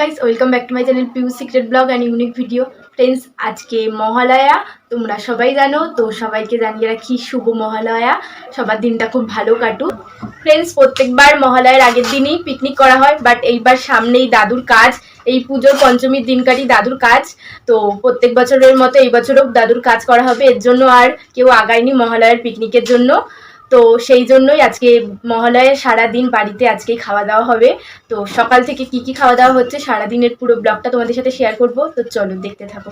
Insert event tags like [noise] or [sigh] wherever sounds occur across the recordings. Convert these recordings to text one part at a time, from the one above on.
Guys welcome back to my channel Piu secret blog and unique video friends আজকে মহালয়া, তোমরা সবাই জানো, তো সবাইকে জানিয়ে রাখি শুভ মহালয়া। সবার দিনটা খুব ভালো কাটুক। ফ্রেন্ডস প্রত্যেকবার মহালয়ার আগের দিনই পিকনিক করা হয় বাট এইবার সামনেই দাদুর কাজ। এই পুজোর পঞ্চমীর দিনকারই দাদুর কাজ। তো প্রত্যেক বছরের মতো এই বছরও দাদুর কাজ করা হবে। এর জন্য আর কেউ আগায়নি মহালয়ার পিকনিকের জন্য। তো সেই জন্যই আজকে মহালয়ের সারা দিন বাড়িতে আজকে খাওয়া দাওয়া হবে। তো সকাল থেকে কি কি খাওয়া দাওয়া হচ্ছে সারা দিনের পুরো ব্লগটা তোমাদের সাথে শেয়ার করব। তো চলো দেখতে থাকো।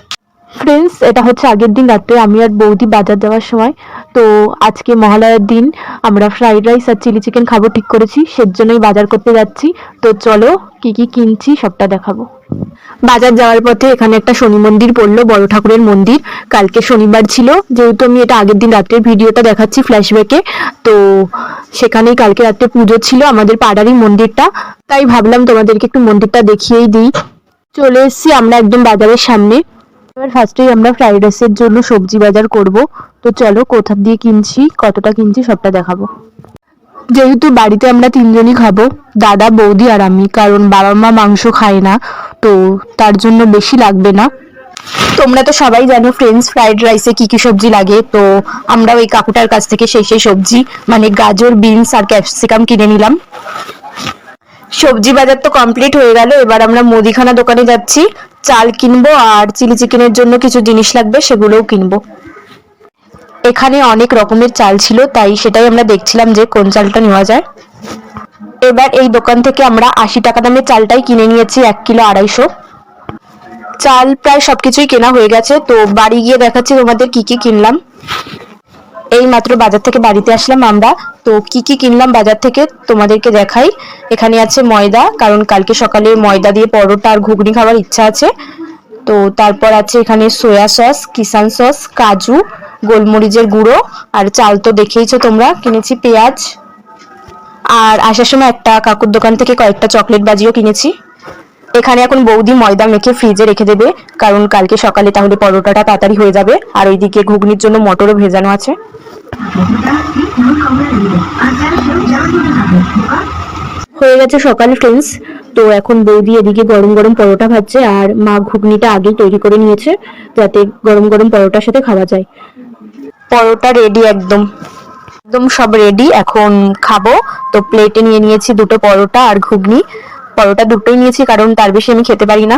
ফ্রেন্ডস এটা হচ্ছে আগের দিন রাত্রে আমি আর বৌদি বাজার যাওয়ার সময়। তো আজকে মহালয়ার দিন, আমরা ফ্রাইড রাইস আর চিলি চিকেন খাব ঠিক করেছি, সেজন্যই বাজার করতে যাচ্ছি। তো চলো, কি কি কিনছি সবটা দেখাবো। বাজার যাওয়ার পথে এখানে একটা শনি মন্দির পড়ল, বড় ঠাকুরের মন্দির। কালকে শনিবার ছিল, যেহেতু আমি এটা আগের দিন রাত্রের ভিডিওটা দেখাচ্ছি ফ্ল্যাশব্যাকে তো সেখানেই কালকে রাত্রে পুজো ছিল আমাদের পাড়ারই মন্দিরটা। তাই ভাবলাম তোমাদেরকে একটু মন্দিরটা দেখিয়েই দিই। চলে এসেছি আমরা একদম বাজারের সামনে। এবার ফার্স্টেই আমরা ফ্রাইড রাইসের জন্য সবজি বাজার করব। তো চলো কোথা দিয়ে কিনছি, কতটা কিনছি সবটা দেখাবো। যেহেতু বাড়িতে আমরা তিনজনই খাব, দাদা, বৌদি আর আমি, কারণ বাবা মা মাংস খায় না, তো তার জন্য বেশি লাগবে না। তোমরা তো সবাই জানো ফ্রেঞ্চ ফ্রাইড রাইসে কি কি সবজি লাগে, তো আমরা ওই কাকুটার কাছ থেকে সেই সেই সবজি মানে গাজর বিনস আর ক্যাপসিকাম কিনে নিলাম। সবজি বাজার তো কমপ্লিট হয়ে গেল। এবার আমরা মুদিখানা দোকানে যাচ্ছি। চাল কিনবো আর চিলি চিকেনের জন্য কিছু জিনিস লাগবে, সেগুলোও কিনবো। এখানে অনেক রকমের চাল ছিল, তাই সেটাই আমরা দেখছিলাম যে কোন চালটা নেওয়া যায়। এবার এই দোকান থেকে আমরা আশি টাকা দামের চালটাই কিনে নিয়েছি, এক কিলো আড়াইশো। চাল প্রায় সবকিছুই কেনা হয়ে গেছে, তো বাড়ি গিয়ে দেখাচ্ছি তোমাদের কি কি কিনলাম। এই মাত্র বাজার থেকে বাড়িতে আসলাম আমরা। তো কি কি কিনলাম বাজার থেকে তোমাদেরকে দেখাই। এখানে আছে ময়দা, কারণ কালকে সকালে ময়দা দিয়ে পরোটা আর ঘুগনি খাওয়ার ইচ্ছা আছে। তো তারপর আছে এখানে সয়া সস কিষান সস কাজু, গোলমরিচের গুঁড়ো আর চাল তো দেখেইছো তোমরা, কিনেছি পেঁয়াজ। আর আসার সময় একটা কাকুর দোকান থেকে কয়েকটা চকলেট বাজিও কিনেছি। এখানে এখন বৌদি ময়দা মেখে ফ্রিজে রেখে দেবে। কারণ কালকে সকালে তাহলে পরোটাটা তাড়াতাড়ি হয়ে যাবে। আর ওইদিকে ঘুগনির জন্য মটরও ভেজানো আছে। হয়ে গেছে সকাল ফ্রেন্ডস তো এখন বৌদি এদিকে গরম গরম পরোটা ভাজছে আর মা ঘুগনিটা আগেই তৈরি করে নিয়েছে, যাতে গরম গরম পরোটার সাথে খাওয়া যায়। পরোটা রেডি একদম। একদম সব রেডি এখন খাব। তো প্লেটে নিয়ে নিয়েছি দুটো পরোটা আর ঘুগনি। পরোটা দুটোই নিয়েছি, কারণ তার বেশি আমি খেতে পারি না।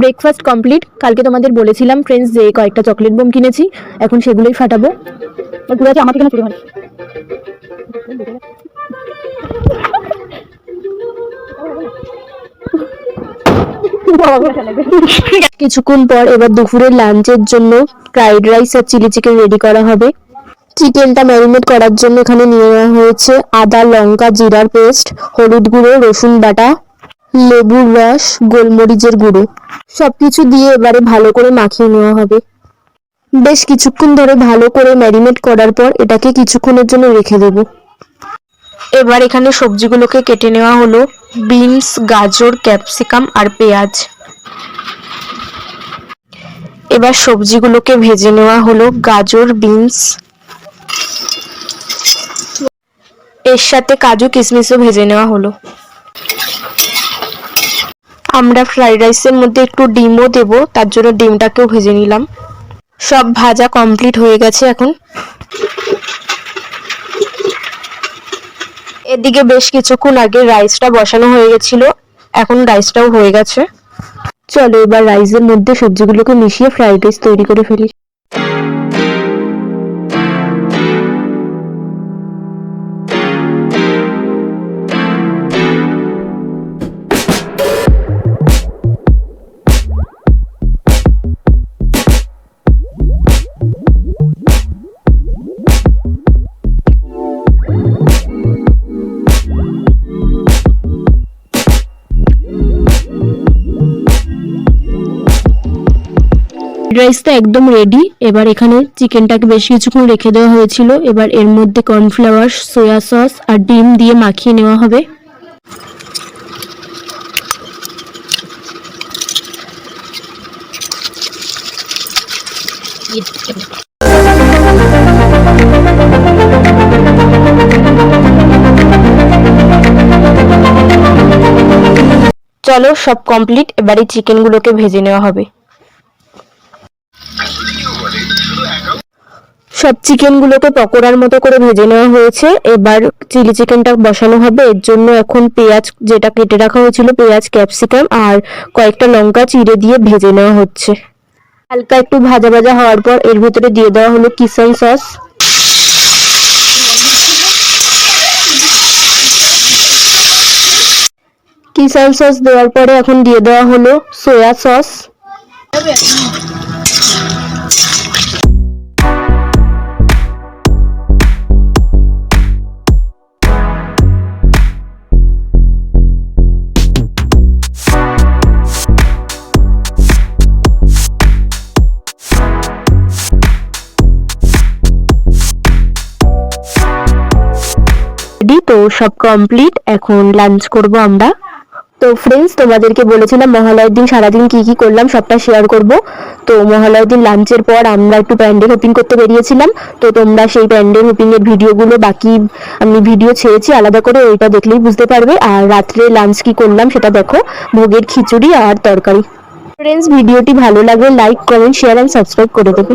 ব্রেকফাস্ট কমপ্লিট কালকে তোমাদের বলেছিলাম ফ্রেন্ডস যে কয়েকটা চকলেট বোম কিনেছি। এখন সেগুলোই ফাটাবো। আছে আমার এখানে চুরি হয় [laughs] কিছুক্ষণ পর এবার দুপুরের লাঞ্চের জন্য ফ্রাইড রাইস আর চিলি চিকেন রেডি করা হবে। চিকেনটা ম্যারিনেট করার জন্য এখানে নিয়ে নেওয়া হয়েছে আদা, লঙ্কা, জিরার পেস্ট হলুদ গুঁড়ো, রসুন বাটা, লেবুর রস, গোলমরিচের গুঁড়ো। সবকিছু দিয়ে এবারে ভালো করে মাখিয়ে নেওয়া হবে। বেশ কিছুক্ষণ ধরে ভালো করে ম্যারিনেট করার পর এটাকে কিছুক্ষণের জন্য রেখে দেব। এবার এখানে সবজিগুলোকে কেটে নেওয়া হলো। বিনস, গাজর, ক্যাপসিকাম আর পেঁয়াজ। এবার সবজিগুলোকে ভেজে নেওয়া হলো গাজর, বিনস। এর সাথে কাজু কিশমিশও ভেজে নেওয়া হলো। আমরা ফ্রাইড রাইসের মধ্যে একটু ডিমও দেব, তার জন্য ডিমটাকেও ভেজে নিলাম। সব ভাজা কমপ্লিট হয়ে গেছে এখন। এদিকে বেশ কিছুক্ষণ আগে রাইসটা বসানো হয়ে গেছিল। এখন রাইসটাও হয়ে গেছে। চলো এবার রাইসের মধ্যে সবজিগুলোকে মিশিয়ে ফ্রাইড রাইস তৈরি করে ফেলি। রাইসটা একদম রেডি এবার এখানে চিকেনটাকে বেশ কিছুক্ষণ রেখে দেওয়া হয়েছিল। এবার এর মধ্যে কর্নফ্লাওয়ার সোয়া সস আর ডিম দিয়ে মাখিয়ে নেওয়া হবে। চলো সব কমপ্লিট এবারে চিকেনগুলোকে ভেজে নেওয়া হবে। সব চিকেনগুলোকে পকোড়ার মতো করে ভেজে নেওয়া হয়েছে। এবার চিলি চিকেনটা বসানো হবে। এর জন্য এখন পেঁয়াজ যেটা কেটে রাখা হয়েছিল, পেঁয়াজ, ক্যাপসিকাম আর কয়েকটা লঙ্কা চিড়ে দিয়ে ভেজে নেওয়া হচ্ছে। হালকা একটু ভাজা ভাজা হওয়ার পর এর ভিতরে দিয়ে দেওয়া হলো কিষান সস। কিষান সস দেওয়ার পরে এখন দিয়ে দেওয়া হলো সয়া সস। সব কমপ্লিট এখন লাঞ্চ করব আমরা। তো ফ্রেন্ডস তোমাদেরকে বলেছিলাম মহালয়ের দিন সারাদিন কি কি করলাম, সবটা শেয়ার করব। তো মহালয়ের দিন লাঞ্চের পর আমরা একটু প্যান্ডেল হোপিং করতে বেরিয়েছিলাম। তো তোমরা সেই প্যান্ডেল হোপিং এর ভিডিওগুলো বাকি আমি ভিডিও ছেড়েছি, আলাদা করে ওইটা দেখলেই বুঝতে পারবে। আর রাত্রে লাঞ্চ কি করলাম সেটা দেখো, ভোগের খিচুড়ি আর তরকারি। ফ্রেন্ডস ভিডিওটি ভালো লাগলে like comment share and subscribe করে দেবে।